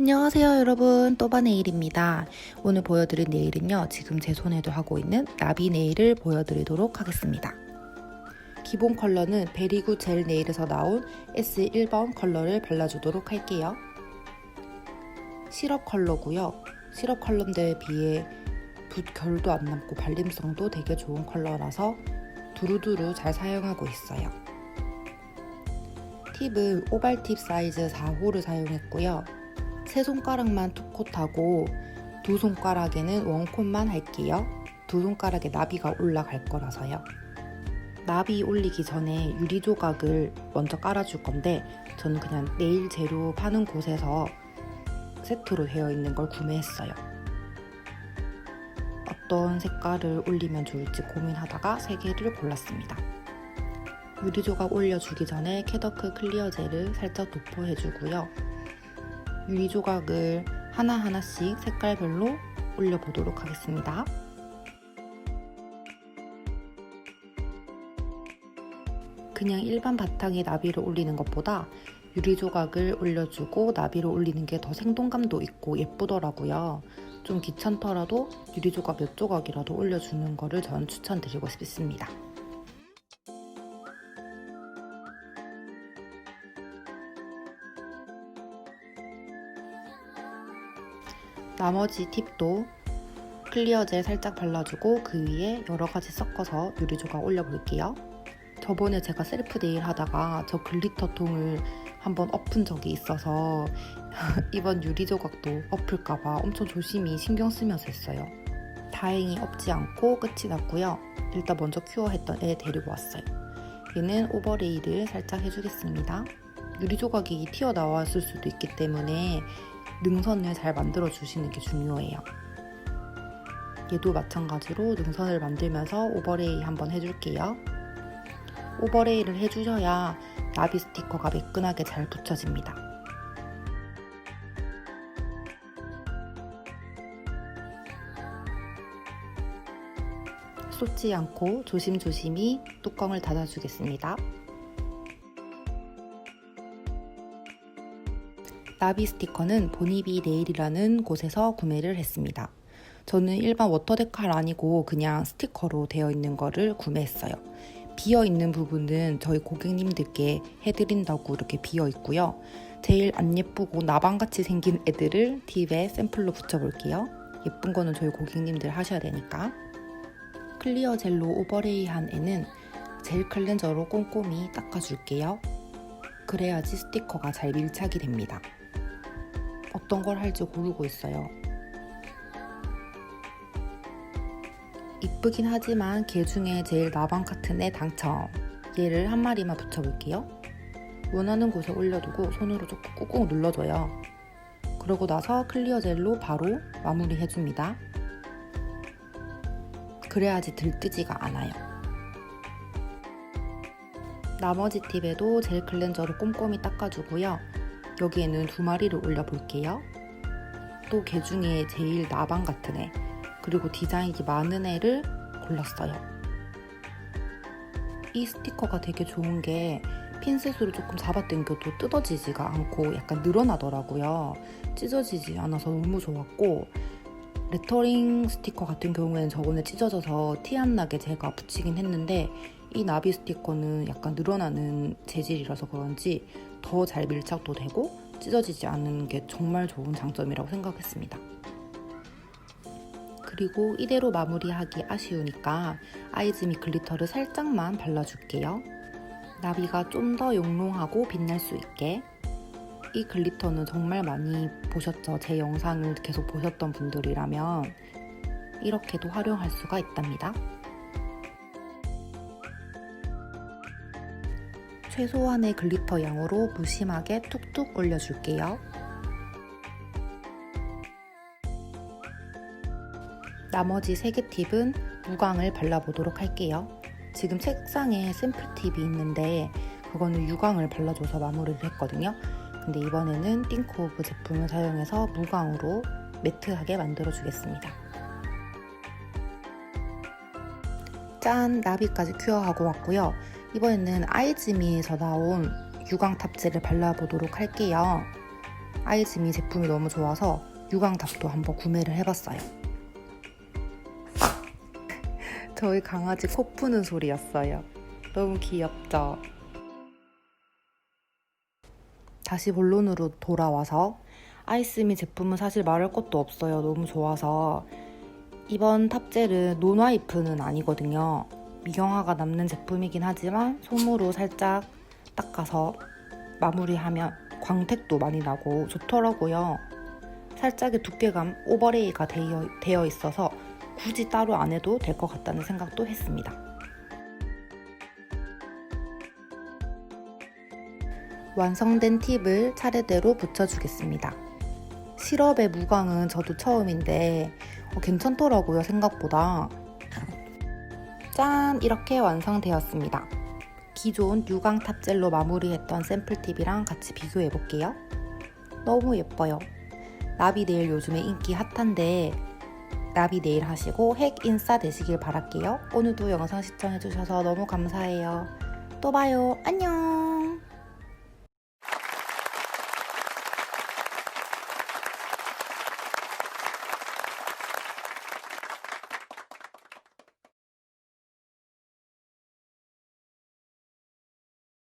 안녕하세요 여러분. 또바네일입니다. 오늘 보여드릴 네일은요 지금 제 손에도 하고 있는 나비 네일을 보여드리도록 하겠습니다. 기본 컬러는 베리구 젤 네일에서 나온 S1번 컬러를 발라주도록 할게요. 시럽 컬러고요. 시럽 컬러인데 비해 붓 결도 안 남고 발림성도 되게 좋은 컬러라서 두루두루 잘 사용하고 있어요. 팁은 오발팁 사이즈 4호를 사용했고요 세 손가락만 투콧하고 두 손가락에는 원콧만 할게요. 두 손가락에 나비가 올라갈 거라서요. 나비 올리기 전에 유리 조각을 먼저 깔아줄 건데 저는 그냥 네일 재료 파는 곳에서 세트로 되어 있는 걸 구매했어요. 어떤 색깔을 올리면 좋을지 고민하다가 세 개를 골랐습니다. 유리 조각 올려주기 전에 캐더크 클리어 젤을 살짝 도포해주고요. 유리 조각을 하나하나씩 색깔별로 올려보도록 하겠습니다. 그냥 일반 바탕에 나비를 올리는 것보다 유리 조각을 올려주고 나비를 올리는 게 더 생동감도 있고 예쁘더라고요. 좀 귀찮더라도 유리 조각 몇 조각이라도 올려주는 거를 전 추천드리고 싶습니다. 나머지 팁도 클리어 젤 살짝 발라주고 그 위에 여러 가지 섞어서 유리 조각 올려볼게요. 저번에 제가 셀프 네일 하다가 저 글리터 통을 한번 엎은 적이 있어서 이번 유리 조각도 엎을까봐 엄청 조심히 신경 쓰면서 했어요. 다행히 엎지 않고 끝이 났고요. 일단 먼저 큐어했던 애 데리고 왔어요. 얘는 오버레이를 살짝 해주겠습니다. 유리 조각이 튀어나왔을 수도 있기 때문에 능선을 잘 만들어 주시는 게 중요해요. 얘도 마찬가지로 능선을 만들면서 오버레이 한번 해줄게요. 오버레이를 해주셔야 나비 스티커가 매끈하게 잘 붙여집니다. 쏟지 않고 조심조심히 뚜껑을 닫아주겠습니다. 나비 스티커는 보니비 네일이라는 곳에서 구매를 했습니다. 저는 일반 워터데칼 아니고 그냥 스티커로 되어 있는 거를 구매했어요. 비어 있는 부분은 저희 고객님들께 해드린다고 이렇게 비어 있고요. 제일 안 예쁘고 나방같이 생긴 애들을 팁에 샘플로 붙여볼게요. 예쁜 거는 저희 고객님들 하셔야 되니까. 클리어 젤로 오버레이한 애는 젤 클렌저로 꼼꼼히 닦아줄게요. 그래야지 스티커가 잘 밀착이 됩니다. 어떤 걸 할지 고르고 있어요. 이쁘긴 하지만 개 중에 제일 나방 같은 애 당첨. 얘를 한 마리만 붙여볼게요. 원하는 곳에 올려두고 손으로 조금 꾹꾹 눌러줘요. 그러고 나서 클리어 젤로 바로 마무리 해줍니다. 그래야지 들뜨지가 않아요. 나머지 팁에도 젤 클렌저로 꼼꼼히 닦아주고요. 여기에는 두 마리를 올려볼게요. 또 개 중에 제일 나방 같은 애, 그리고 디자인이 많은 애를 골랐어요. 이 스티커가 되게 좋은 게 핀셋으로 조금 잡아당겨도 뜯어지지가 않고 약간 늘어나더라고요. 찢어지지 않아서 너무 좋았고 레터링 스티커 같은 경우에는 저번에 찢어져서 티 안 나게 제가 붙이긴 했는데 이 나비 스티커는 약간 늘어나는 재질이라서 그런지 더 잘 밀착도 되고 찢어지지 않는 게 정말 좋은 장점이라고 생각했습니다. 그리고 이대로 마무리하기 아쉬우니까 아이즈미 글리터를 살짝만 발라줄게요. 나비가 좀 더 용롱하고 빛날 수 있게 이 글리터는 정말 많이 보셨죠? 제 영상을 계속 보셨던 분들이라면 이렇게도 활용할 수가 있답니다. 최소한의 글리터 양으로 무심하게 툭툭 올려줄게요. 나머지 3개 팁은 무광을 발라보도록 할게요. 지금 책상에 샘플 팁이 있는데 그거는 유광을 발라줘서 마무리를 했거든요. 근데 이번에는 띵크 오브 제품을 사용해서 무광으로 매트하게 만들어주겠습니다. 짠! 나비까지 큐어하고 왔고요. 이번에는 아이즈미에서 나온 유광 탑재를 발라보도록 할게요. 아이즈미 제품이 너무 좋아서 유광 탑도 한번 구매를 해봤어요. 저희 강아지 코 푸는 소리였어요. 너무 귀엽죠? 다시 본론으로 돌아와서 아이스미 제품은 사실 말할 것도 없어요. 너무 좋아서 이번 탑젤은 논와이프는 아니거든요. 미경화가 남는 제품이긴 하지만 솜으로 살짝 닦아서 마무리하면 광택도 많이 나고 좋더라고요. 살짝의 두께감 오버레이가 되어, 되어 있어서 굳이 따로 안 해도 될 것 같다는 생각도 했습니다. 완성된 팁을 차례대로 붙여주겠습니다. 시럽의 무광은 저도 처음인데 어, 괜찮더라고요, 생각보다. 짠! 이렇게 완성되었습니다. 기존 유광 탑젤로 마무리했던 샘플 팁이랑 같이 비교해 볼게요. 너무 예뻐요. 나비 네일 요즘에 인기 핫한데 나비 네일 하시고 핵 인싸 되시길 바랄게요. 오늘도 영상 시청해주셔서 너무 감사해요. 또 봐요. 안녕!